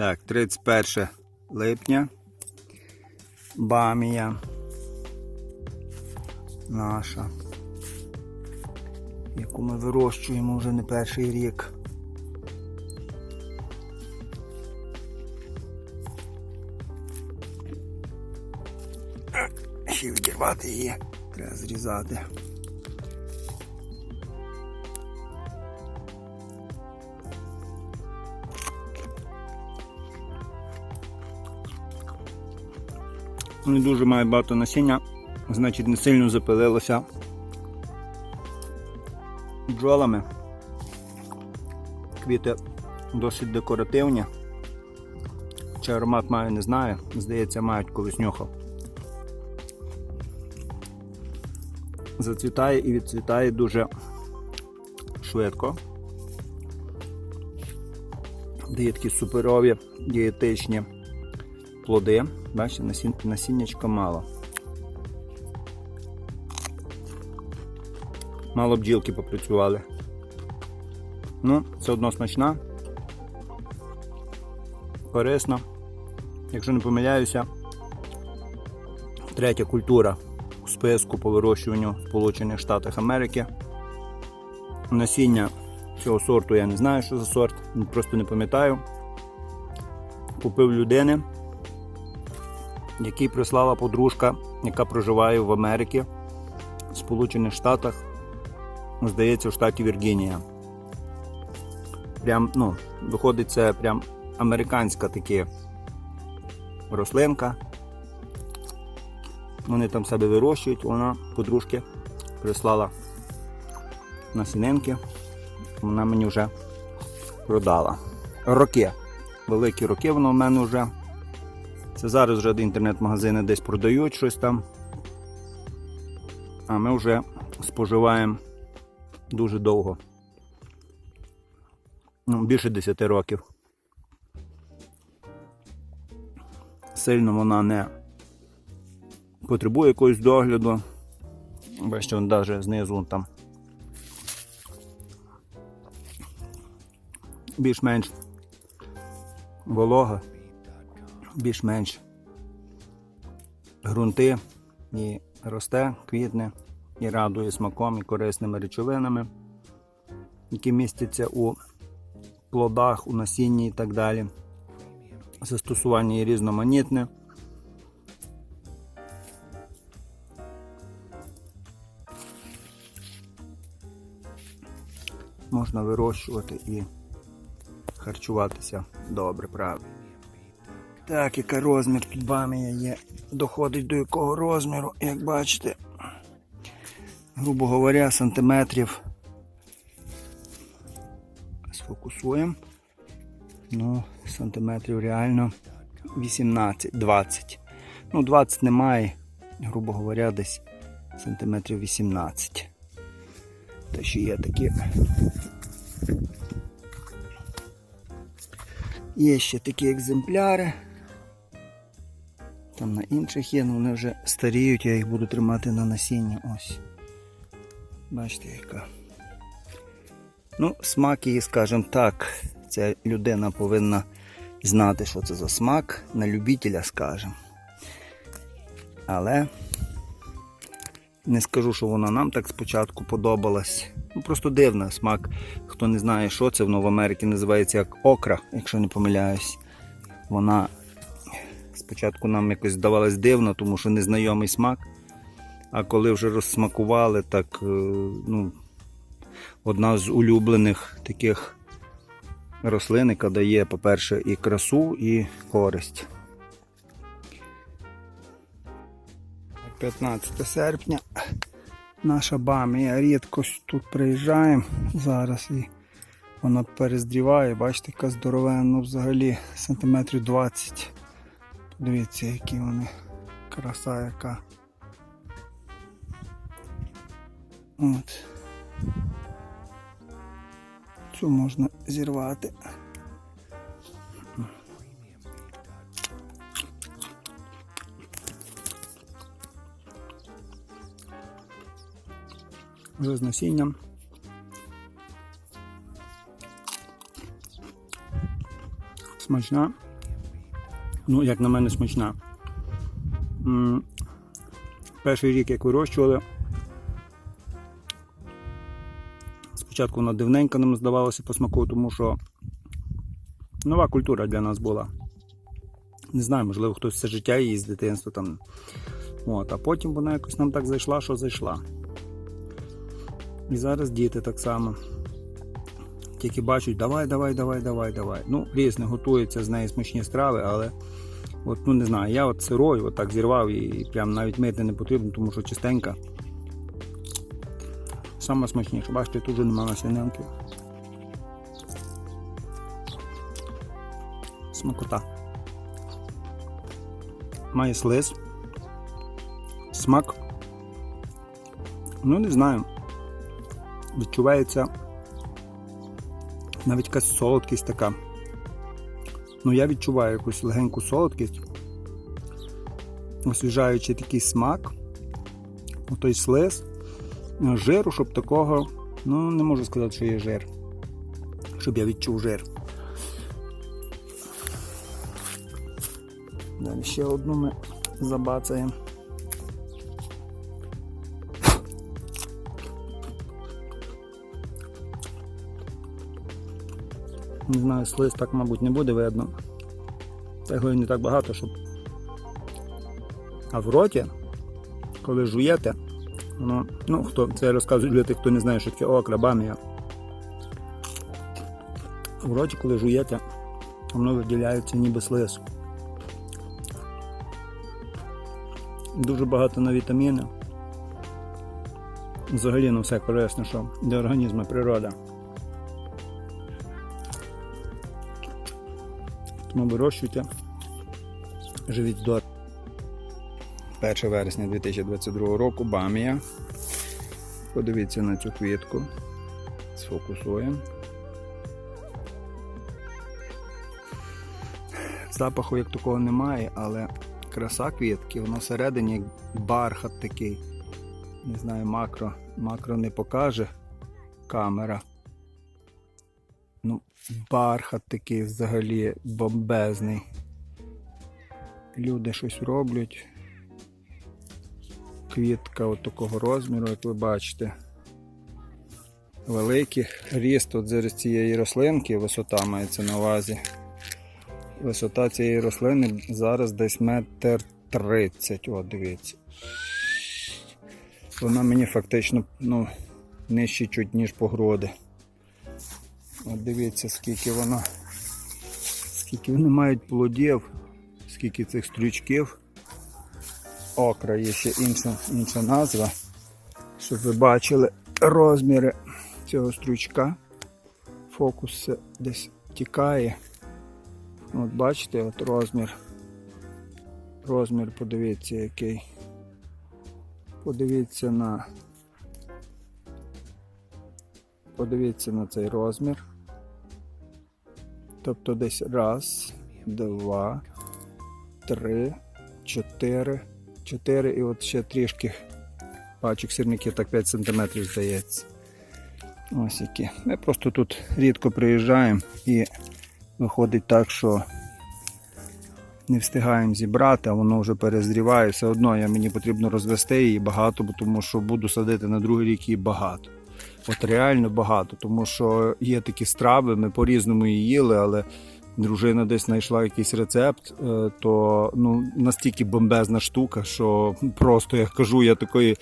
Так, 31 липня. Бамія. Наша. Яку ми вирощуємо вже не перший рік. Ще відірвати її. Треба зрізати. Не дуже має багато насіння, значить не сильно запилилося бджолами. Квіти досить декоративні. Чи аромат маю, не знаю. Здається, мають колись нюхав. Зацвітає і відцвітає дуже швидко. Дає такі суперові дієтичні плоди. Бачите, насін... насіннячка мало. Мало бджілки попрацювали. Ну, це одно смачна. Корисна. Якщо не помиляюся, третя культура у списку по вирощуванню в Сполучених Штатах Америки. Насіння цього сорту я не знаю, що за сорт, просто не пам'ятаю. Купив людини який прислала подружка, яка проживає в Америці, в Сполучених Штатах, здається, в штаті Віргінія. Прям, ну, виходить, це прям американська таки рослинка. Вони там себе вирощують, вона подружки прислала насінинки, вона мені вже продала. Роки. Великі роки воно в мене вже. Це зараз вже інтернет-магазини десь продають щось там. А ми вже споживаємо дуже довго. Ну, Більше 10 років. Сильно вона не потребує якогось догляду. Бачите, вон навіть знизу там більш-менш волога більш-менш ґрунти і росте, квітне і радує смаком і корисними речовинами, які містяться у плодах, у насінні і так далі. Застосування є різноманітне. Можна вирощувати і харчуватися добре, правильно. Так, яка розмір тут бамія є. Доходить до якого розміру, як бачите, грубо говоря, сантиметрів. Сфокусуємо. Ну, сантиметрів реально 18-20. Ну, 20 немає, грубо говоря, десь сантиметрів 18. Та ще є такі. Є ще такі екземпляри. Там на інших є, але вони вже старіють, я їх буду тримати на насіння. Ось. Бачите, яка. Ну, смак її, скажімо так, ця людина повинна знати, що це за смак, на любителя, скажімо. Але не скажу, що вона нам так спочатку подобалась. Ну, Просто дивна смак. Хто не знає, що це, воно в Америці називається як окра, якщо не помиляюсь. Вона Спочатку нам якось здавалось дивно, тому що незнайомий смак. А коли вже розсмакували, так е, ну, одна з улюблених таких рослин, яка дає, по-перше, і красу, і користь. 15 серпня наша бамія рідко тут приїжджаємо зараз і вона перездріває, бачите, яка здоровенна взагалі сантиметрів 20. Дивіться, які вони краса яка. От. Цю можна зірвати. Вже з насінням. Смачна. Ну, як на мене, смачна. Перший рік, як вирощували, спочатку вона дивненька нам здавалося по смаку, тому що нова культура для нас була. Не знаю, можливо, хтось все життя її з дитинства там. От, а потім вона якось нам так зайшла, що зайшла. І зараз діти так само. Тільки бачать, давай, давай, давай, давай, давай. Ну, різне готуються з неї смачні страви, але от, ну не знаю, я от сирою от так зірвав і прям навіть мити не потрібно, тому що чистенька. Саме смачніше, бачите, тут вже немає свининки. Смакота. Має слиз. Смак. Ну, не знаю. Відчувається навіть якась солодкість така. Ну, я відчуваю якусь легеньку солодкість, освіжаючи такий смак, той слиз, жиру, щоб такого, ну, не можу сказати, що є жир. Щоб я відчув жир. Далі ще одну ми забацаємо. Не знаю, слиз так, мабуть, не буде видно. Та і не так багато, щоб. А в роті, коли жуєте, воно, ну, хто це я розказую для тих, хто не знає, що таке окра, бамія. В роті, коли жуєте, воно виділяється ніби слиз. Дуже багато на вітаміни. Взагалі на все корисне, що для організму природа. Тому вирощуйте, живіть здорово. 1 вересня 2022 року Бамія. Подивіться на цю квітку. Сфокусуємо. Запаху як такого немає, але краса квітки, воно всередині бархат такий. Не знаю, макро, макро не покаже камера. Бархат такий взагалі бомбезний. Люди щось роблять. Квітка от такого розміру, як ви бачите. Великий ріст от зараз цієї рослинки, висота мається на увазі. Висота цієї рослини зараз десь метр тридцять, от дивіться. Вона мені фактично ну, нижче чуть, ніж по груди. От дивіться, скільки вона, скільки вони мають плодів, скільки цих стрючків. Окра є ще інша, інша назва, щоб ви бачили розміри цього стручка. Фокус десь тікає. От бачите, от розмір. Розмір, подивіться який. Подивіться на подивіться на цей розмір. Тобто десь раз, два, три, чотири, чотири і от ще трішки пачок сірників, так 5 см здається. Ось які. Ми просто тут рідко приїжджаємо і виходить так, що не встигаємо зібрати, а воно вже перезріває. Все одно я, мені потрібно розвести її багато, тому що буду садити на другий рік її багато. От реально багато, тому що є такі страви, ми по-різному її їли, але дружина десь знайшла якийсь рецепт, е, то ну, настільки бомбезна штука, що просто я кажу, я такої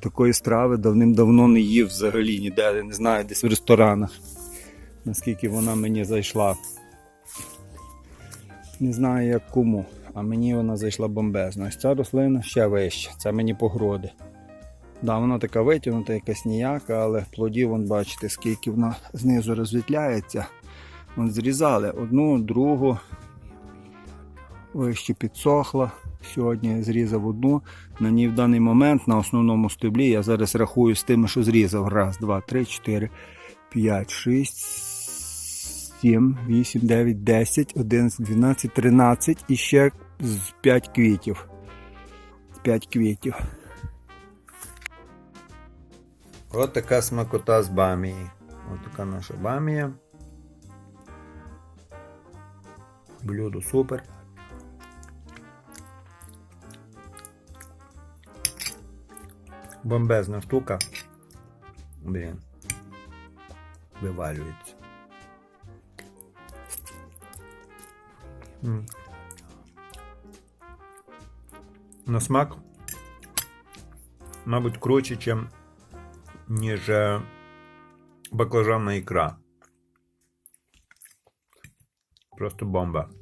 такої страви давним-давно не їв взагалі ніде, не знаю, десь в ресторанах. Наскільки вона мені зайшла. Не знаю як кому, а мені вона зайшла бомбезно. Ось ця рослина ще вища, це мені погроди. Да, вона така витягнута, якась ніяка, але плодів, вон, бачите, скільки вона знизу розвітляється. Вон зрізали одну, другу, вище підсохла. Сьогодні зрізав одну. На ній в даний момент на основному стеблі я зараз рахую з тими, що зрізав. Раз, два, три, чотири, п'ять, шість, сім, вісім, дев'ять, десять, одинадцять, дванадцять, тринадцять і ще з п'ять квітів. П'ять квітів. От така смакота з бамії. От така наша бамія. Блюдо супер. Бомбезна штука. Блін. Вивалюється. М. На смак, мабуть, круче, ніж niż baklażana ikra. Po prostu bomba.